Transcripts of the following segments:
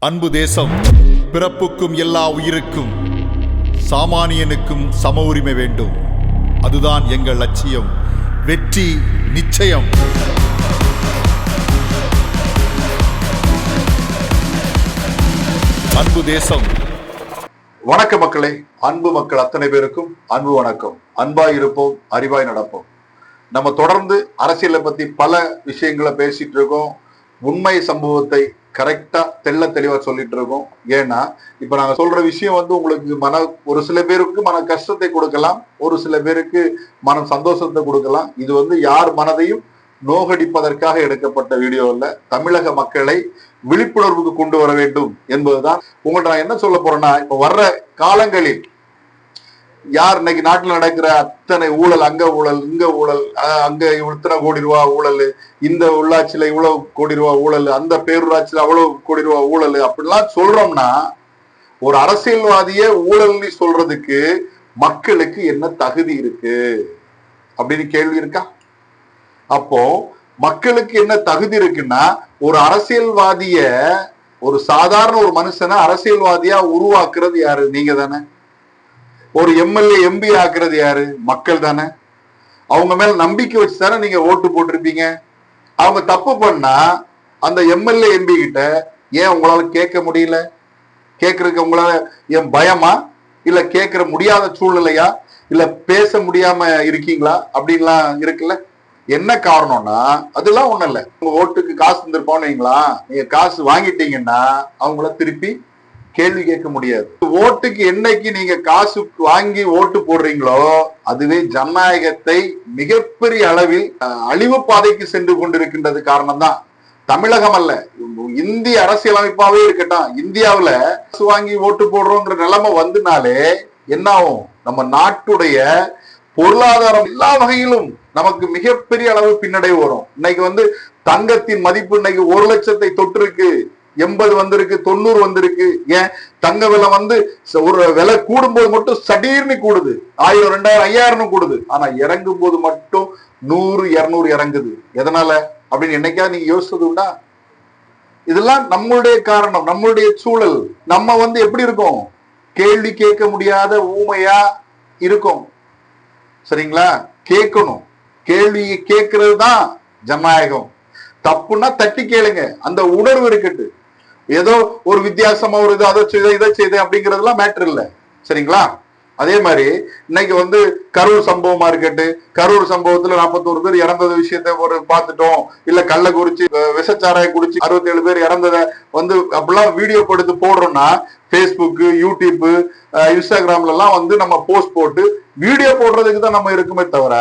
அன்பு தேசம் பிறப்புக்கும் எல்லா உயிருக்கும் சாமானியனுக்கும் சம உரிமை வேண்டும். அதுதான் எங்கள் லட்சியம் வெற்றி நிச்சயம். அன்பு தேசம். வணக்க மக்களே அன்பு மக்கள் அத்தனை பேருக்கும் அன்பு வணக்கம். அன்பாய் இருப்போம் அறிவாய் நடப்போம். நம்ம தொடர்ந்து அரசியலை பத்தி பல விஷயங்களை பேசிட்டு இருக்கோம். உண்மை சம்பவத்தை கரெக்டா தெள்ள தெளிவா சொல்லிட்டு இருக்கோம். ஏன்னா இப்ப நாங்க சொல்ற விஷயம் வந்து உங்களுக்கு மன ஒரு சில பேருக்கு மன கஷ்டத்தை கொடுக்கலாம் ஒரு சில பேருக்கு மன சந்தோஷத்தை கொடுக்கலாம். இது வந்து யார் மனதையும் நோகடிப்பதற்காக எடுக்கப்பட்ட வீடியோ இல்ல தமிழக மக்களை விழிப்புணர்வுக்கு கொண்டு வர வேண்டும் என்பதுதான். உங்கள்ட்ட நான் என்ன சொல்ல போறேன்னா இப்ப வர்ற காலங்களில் யார் இன்னைக்கு நாட்டில் நடக்கிற அத்தனை ஊழல் அங்க ஊழல் இங்க ஊழல் அஹ் அங்க இத்தனை கோடி ரூபா ஊழல் இந்த உள்ளாட்சியில இவ்வளவு கோடி ரூபா ஊழல் அந்த பேரூராட்சியில அவ்வளவு கோடி ரூபா ஊழல் அப்படிலாம் சொல்றோம்னா ஒரு அரசியல்வாதிய ஊழல்னு சொல்றதுக்கு மக்களுக்கு என்ன தகுதி இருக்கு? அப்படின்னு கேள்வி இருக்கா? அப்போ மக்களுக்கு என்ன தகுதி இருக்குன்னா ஒரு அரசியல்வாதிய ஒரு சாதாரண ஒரு மனுஷனை அரசியல்வாதியா உருவாக்குறது யாரு? நீங்க தானே ஒரு எம்எல்ஏ எம்பி ஆக்குறது யாரு? மக்கள் தானே. அவங்க மேல நம்பிக்கை வச்சு தானே நீங்க ஓட்டு போட்டிருப்பீங்க. அவங்க தப்பு பண்ணா அந்த எம்எல்ஏ எம்பி கிட்ட ஏன் உங்களால கேட்க முடியல? கேட்கறதுக்கு உங்களால என் பயமா? இல்ல கேட்கற முடியாத சூழ்நிலையா? இல்ல பேச முடியாம இருக்கீங்களா? அப்படின்லாம் இருக்குல்ல. என்ன காரணம்னா அதெல்லாம் ஒண்ணும் இல்லை. உங்க ஓட்டுக்கு காசு தந்திருப்போம்னு நீங்களா நீங்க காசு வாங்கிட்டீங்கன்னா அவங்கள திருப்பி கேள்வி கேட்க முடியாது. ஓட்டுக்கு என்னைக்கு நீங்க காசு வாங்கி ஓட்டு போடுறீங்களோ அதுவே ஜனநாயகத்தை மிகப்பெரிய அளவில் அழிவு பாதைக்கு சென்று கொண்டிருக்கின்றது காரணம் தான் தமிழகம் அல்ல. இந்திய அரசியலமைப்பாவே இருக்கட்டும் இந்தியாவில காசு வாங்கி ஓட்டு போடுறோங்கிற நிலைமை வந்துனாலே என்ன ஆகும் நம்ம நாட்டுடைய பொருளாதாரம் எல்லா வகையிலும் நமக்கு மிகப்பெரிய அளவு பின்னடைவு வரும். இன்னைக்கு வந்து தங்கத்தின் மதிப்பு இன்னைக்கு ஒரு லட்சத்தை தொட்டிருக்கு எண்பது வந்திருக்கு தொண்ணூறு வந்திருக்கு. ஏன்? தங்க விலை வந்து ச- ஒரு விலை கூடும்போது மட்டும் சடீர்னு கூடுது. ஆயிரம் ரெண்டாயிரம் ஐயாயிரம்னு கூடுது. ஆனா இறங்கும் போது மட்டும் நூறு இரநூறு இறங்குது. எதனால? அப்படின்னு என்னைக்காவது நீங்க யோசிச்சது உண்டா? இதெல்லாம் நம்மளுடைய காரணம் நம்மளுடைய சூழல். நம்ம வந்து எப்படி இருக்கோம்? கேள்வி கேட்க முடியாத ஊமையா இருக்கும். சரிங்களா? கேட்கணும். கேள்வியை கேட்கறது தான் ஜனநாயகம். தப்புன்னா தட்டி கேளுங்க. அந்த உணர்வு இருக்கட்டு ஏதோ ஒரு வித்தியாசமா ஒரு இது அதை செய்த இதை செய்த அப்படிங்கிறதுலாம் மேட்டர் இல்லை. சரிங்களா? அதே மாதிரி இன்னைக்கு வந்து கரூர் சம்பவமா இருக்கட்டு கரூர் சம்பவத்துல 41 பேர் இறந்தது விஷயத்த ஒரு பார்த்துட்டோம். இல்ல கள்ள குறிச்சு அஹ், விஷச்சாராயம் குடிச்சு 67 பேர் இறந்ததை வந்து அப்படிலாம் வீடியோ எடுத்து போடுறோம்னா ஃபேஸ்புக்கு யூடியூப்பு இன்ஸ்டாகிராம்ல எல்லாம் வந்து நம்ம போஸ்ட் போட்டு வீடியோ போடுறதுக்கு தான் நம்ம இருக்குமே தவிர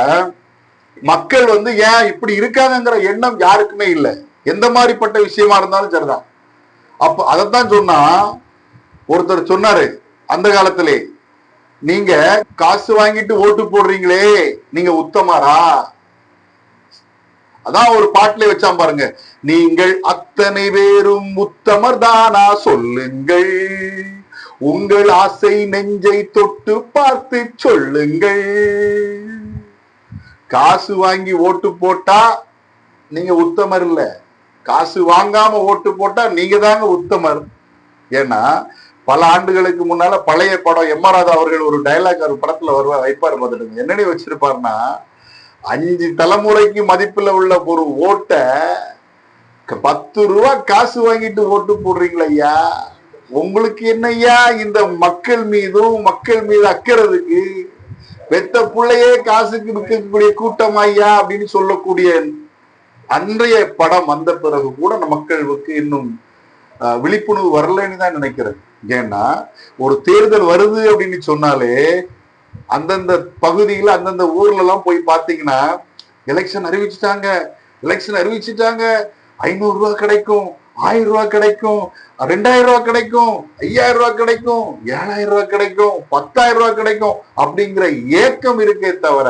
மக்கள் வந்து ஏன் இப்படி இருக்காங்கங்கிற எண்ணம் யாருக்குமே இல்லை. எந்த மாதிரிப்பட்ட விஷயமா இருந்தாலும் சரிதான். அப்ப அதைத்தான் சொன்னா ஒருத்தர் சொன்னாரு அந்த காலத்திலே நீங்க காசு வாங்கிட்டு ஓட்டு போடுறீங்களே நீங்க உத்தமரா? அதான் ஒரு பாட்டிலே வச்சான் பாருங்க நீங்கள் அத்தனை பேரும் உத்தமர் தானா சொல்லுங்கள். உங்கள் ஆசை நெஞ்சை தொட்டு பார்த்து சொல்லுங்கள். காசு வாங்கி ஓட்டு போட்டா நீங்க உத்தமர் இல்ல. காசு வாங்காம ஓட்டு போட்டா நீங்க தாங்க உத்தமர். ஏன்னா பல ஆண்டுகளுக்கு முன்னால பழைய படம் எம் ஆர் ராதா அவர்கள் ஒரு டைலாக் ஒரு படத்துல வருவார் வைப்பார் பார்த்துட்டு என்னடி வச்சிருப்பாருன்னா அஞ்சு தலைமுறைக்கு மதிப்புல உள்ள ஒரு ஓட்டை பத்து ரூபா காசு வாங்கிட்டு ஓட்டு போடுறீங்களா ஐயா. உங்களுக்கு என்னையா இந்த மக்கள் மீதும் மக்கள் மீது அக்கறதுக்கு பெத்த பிள்ளையே காசுக்கு விற்கக்கூடிய கூட்டம் ஐயா அப்படின்னு சொல்லக்கூடிய அன்றைய படம் வந்த பிறகு கூட நம்ம மக்களுக்கு இன்னும் ஆஹ், விழிப்புணர்வு வரலன்னு தான் நினைக்கிறேன். ஏன்னா ஒரு தேர்தல் வருது அப்படின்னு சொன்னாலே அந்தந்த பகுதியில அந்தந்த ஊர்ல எல்லாம் போய் பார்த்தீங்கன்னா எலெக்ஷன் அறிவிச்சுட்டாங்க. எலெக்ஷன் அறிவிச்சுட்டாங்க. ஐநூறு ரூபா கிடைக்கும் ஆயிரம் ரூபாய் கிடைக்கும் ரெண்டாயிரம் ரூபாய் கிடைக்கும் ஐயாயிரம் ரூபா கிடைக்கும் ஏழாயிரம் ரூபாய் கிடைக்கும் பத்தாயிரம் ரூபாய் கிடைக்கும் அப்படிங்கிற ஏக்கம் இருக்கே தவிர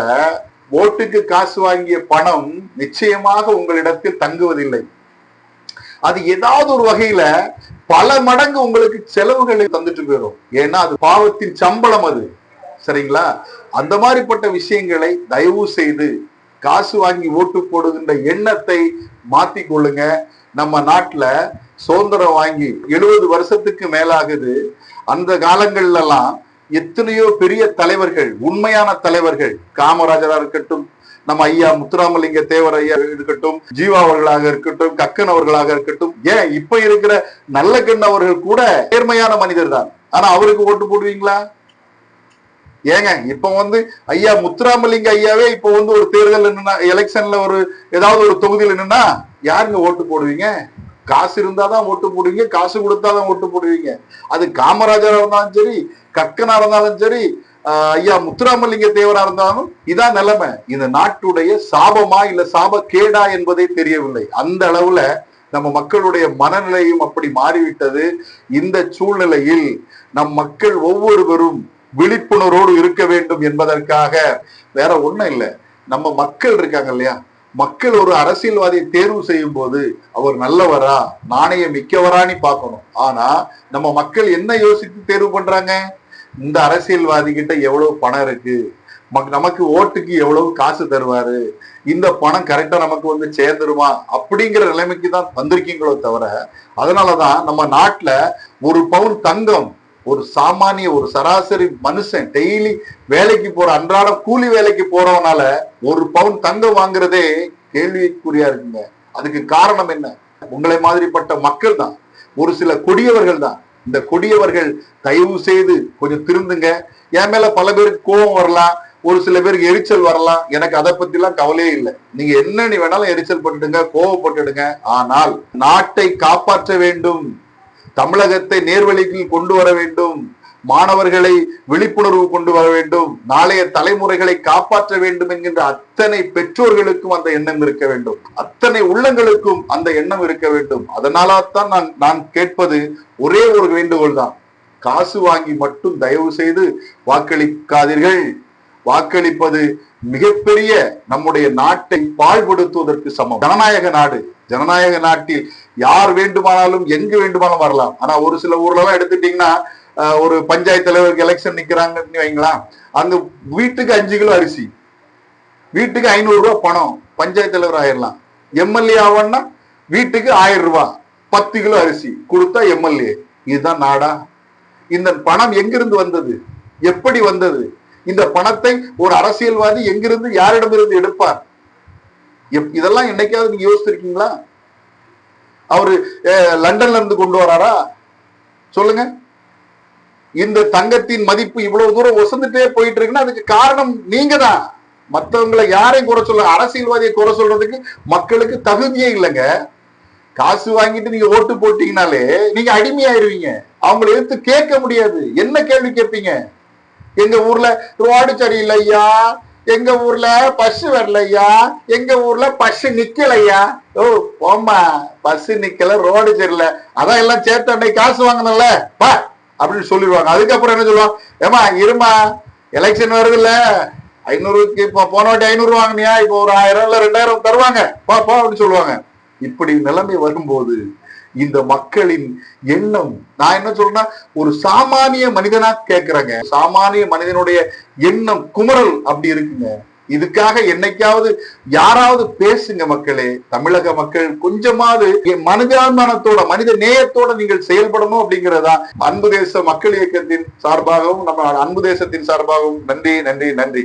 ஓட்டுக்கு காசு வாங்கிய பணம் நிச்சயமாக உங்களிடத்தில் தங்குவதில்லை. அது ஏதாவது ஒரு வகையில பல மடங்கு உங்களுக்கு செலவுகளை தந்துட்டு போயிடும். ஏன்னா அது பாவத்தின் சம்பளம் அது. சரிங்களா? அந்த மாதிரிப்பட்ட விஷயங்களை தயவு செய்து காசு வாங்கி ஓட்டு போடுகின்ற எண்ணத்தை மாத்தி கொள்ளுங்க. நம்ம நாட்டுல சுதந்திரம் வாங்கி எழுபது வருஷத்துக்கு மேலாகுது. அந்த காலங்கள்லாம் எத்தனையோ பெரிய தலைவர்கள் உண்மையான தலைவர்கள் காமராஜரா இருக்கட்டும் நம்ம ஐயா முத்துராமலிங்க தேவர் ஐயா இருக்கட்டும் ஜீவா அவர்களாக இருக்கட்டும் கக்கன் அவர்களாக இருக்கட்டும் ஏன் இப்ப இருக்கிற நல்ல கண் அவர்கள் கூட நேர்மையான மனிதர் தான். ஆனா அவருக்கு ஓட்டு போடுவீங்களா? ஏங்க இப்ப வந்து ஐயா முத்துராமலிங்க ஐயாவே இப்ப வந்து ஒரு தேர்தல் என்னன்னா எலெக்ஷன்ல ஒரு ஏதாவது ஒரு தொகுதியில் என்னன்னா யாருங்க ஓட்டு போடுவீங்க? காசு இருந்தாதான் ஓட்டு போடுவீங்க காசு கொடுத்தாதான் ஓட்டு போடுவீங்க. அது காமராஜரா இருந்தாலும் சரி கக்கனா இருந்தாலும் சரி ஐயா முத்துராமலிங்க தேவரா இருந்தாலும் இதான் நிலைமை. இந்த நாட்டுடைய சாபமா இல்ல சாப கேடா என்பதே தெரியவில்லை. அந்த அளவுல நம்ம மக்களுடைய மனநிலையும் அப்படி மாறிவிட்டது. இந்த சூழ்நிலையில் நம் மக்கள் ஒவ்வொருவரும் விழிப்புணர்வோடு இருக்க வேண்டும் என்பதற்காக வேற ஒண்ணும் இல்லை. நம்ம மக்கள் இருக்காங்க இல்லையா? மக்கள் ஒரு அரசியல்வாதியை தேர்வு செய்யும் போது அவர் நல்லவரா நாணயம் மிக்கவரான்னு பார்க்கணும். ஆனா நம்ம மக்கள் என்ன யோசித்து தேர்வு பண்றாங்க? இந்த அரசியல்வாதி கிட்ட எவ்வளவு பணம் இருக்கு? மக்- நமக்கு ஓட்டுக்கு எவ்வளவு காசு தருவாரு? இந்த பணம் கரெக்டா நமக்கு வந்து சேர்ந்துருமா? அப்படிங்கிற நிலைமைக்கு தான் வந்திருக்கீங்களோ தவிர அதனாலதான் நம்ம நாட்டுல ஒரு பவுன் தங்கம் ஒரு சாமானிய ஒரு சராசரி மனுஷன் டெய்லி வேலைக்கு போற அன்றாடம் கூலி வேலைக்கு போறவனால ஒரு பவுன் தங்கம் வாங்குறதே கேள்விக்குறியா இருக்குங்க. அதுக்கு காரணம் என்ன? உங்களை மாதிரிப்பட்ட மக்கள் தான் ஒரு சில கொடியவர்கள் தான் இந்த கொடியவர்கள் தயவு செய்து கொஞ்சம் திருந்துங்க. என் மேல பல பேருக்கு கோபம் வரலாம். ஒரு சில பேருக்கு எரிச்சல் வரலாம். எனக்கு அதை பத்திலாம் கவலையே இல்லை. நீங்க என்ன நீ வேணாலும் எரிச்சல் பட்டுடுங்க கோவப்பட்டுடுங்க ஆனால் நாட்டை காப்பாற்ற வேண்டும். தமிழகத்தை நேர்வழிக்கு கொண்டு வர வேண்டும். மாணவர்களை விழிப்புணர்வு கொண்டு வர வேண்டும். நாளைய தலைமுறைகளை காப்பாற்ற வேண்டும் என்கின்ற அத்தனை பெற்றோர்களுக்கும் அந்த எண்ணம் இருக்க வேண்டும். அத்தனை உள்ளங்களுக்கும் அந்த எண்ணம் இருக்க வேண்டும். அதனால தான் நான் நான் கேட்பது ஒரே ஒரு வேண்டுகோள் தான். காசு வாங்கி மட்டும் தயவு செய்து வாக்களிக்காதீர்கள். வாக்களிப்பது மிகப்பெரிய நம்முடைய நாட்டை பாழ்படுத்துவதற்கு சமம். ஜனநாயக நாடு ஜனநாயக நாட்டில் யார் வேண்டுமானாலும் எங்கு வேண்டுமானாலும் வரலாம். ஆனா ஒரு சில ஊர்ல எல்லாம் எடுத்துட்டீங்கன்னா ஒரு பஞ்சாயத்து தலைவருக்கு எலெக்ஷன் நிக்கிறாங்கன்னு வைங்களா அந்த வீட்டுக்கு அஞ்சு கிலோ அரிசி. வீட்டுக்கு ஐநூறு ரூபா பணம் பஞ்சாயத்து தலைவர் ஆயிடலாம் எம்எல்ஏ ஆவன்னா வீட்டுக்கு ஆயிரம் ரூபா பத்து கிலோ அரிசி கொடுத்தா எம்எல்ஏ. இதுதான் நாடா. இந்த பணம் எங்கிருந்து வந்தது? எப்படி வந்தது? இந்த பணத்தை ஒரு அரசியல்வாதி எங்கிருந்து யாரிடமிருந்து எடுப்பார்? எப்- இதெல்லாம் என்னைக்காவது நீங்க யோசிச்சிருக்கீங்களா? அவரு லண்டன்ல இருந்து கொண்டு வராரா? சொல்லுங்க. இந்த தங்கத்தின் மதிப்பு இவ்வளவு தூரம் ஒசந்துட்டே போயிட்டு இருக்குன்னா அதுக்கு காரணம் நீங்க தான் மற்றவங்களை யாரையும் குறை சொல்ல அரசியல்வாதியை குறை சொல்றதுக்கு மக்களுக்கு தகுதியே இல்லைங்க. காசு வாங்கிட்டு நீங்க ஓட்டு போட்டீங்கனாலே நீங்க அடிமையாயிருவீங்க. அவங்களை எடுத்து கேட்க முடியாது. என்ன கேள்வி கேட்பீங்க? எங்க ஊர்ல ரோடு சரியில்லையா எங்க ஊர்ல பஸ் வரலையா எங்க ஊர்ல பஸ் நிக்கலையா ஓ போமா பஸ் நிக்கல ரோடு சரியில்லை. அதான் எல்லாம் சேர்த்து அன்னைக்கு காசு வாங்கினல பா. அப்படின்னு சொல்லிடுவாங்க. அதுக்கப்புறம் என்ன சொல்லுவாங்க? ஏமா இருமா எலெக்ஷன் வருதுல்ல. ஐநூறுக்கு இப்போ போன வாட்டி ஐநூறு வாங்கினியா? இப்போ ஒரு ஆயிரம் இல்ல ரெண்டாயிரம் தருவாங்க. பா பா அப்படின்னு சொல்லுவாங்க. இப்படி நிலைமை வரும்போது இந்த மக்களின் எண்ணம் நான் என்ன சொல்றேன்னா ஒரு சாமானிய மனிதனா கேக்குறேங்க. சாமானிய மனிதனுடைய எண்ணம் குமரல் அப்படி இருக்குங்க. இதுக்காக என்னைக்காவது யாராவது பேசுங்க மக்களே தமிழக மக்கள் கொஞ்சமாவது மனிதாபிமானத்தோட மனித நேயத்தோட நீங்கள் செயல்படணும் அப்படிங்கறதா அன்பு தேச மக்கள் இயக்கத்தின் சார்பாகவும் நம்ம அன்பு தேசத்தின் சார்பாகவும் நன்றி நன்றி நன்றி.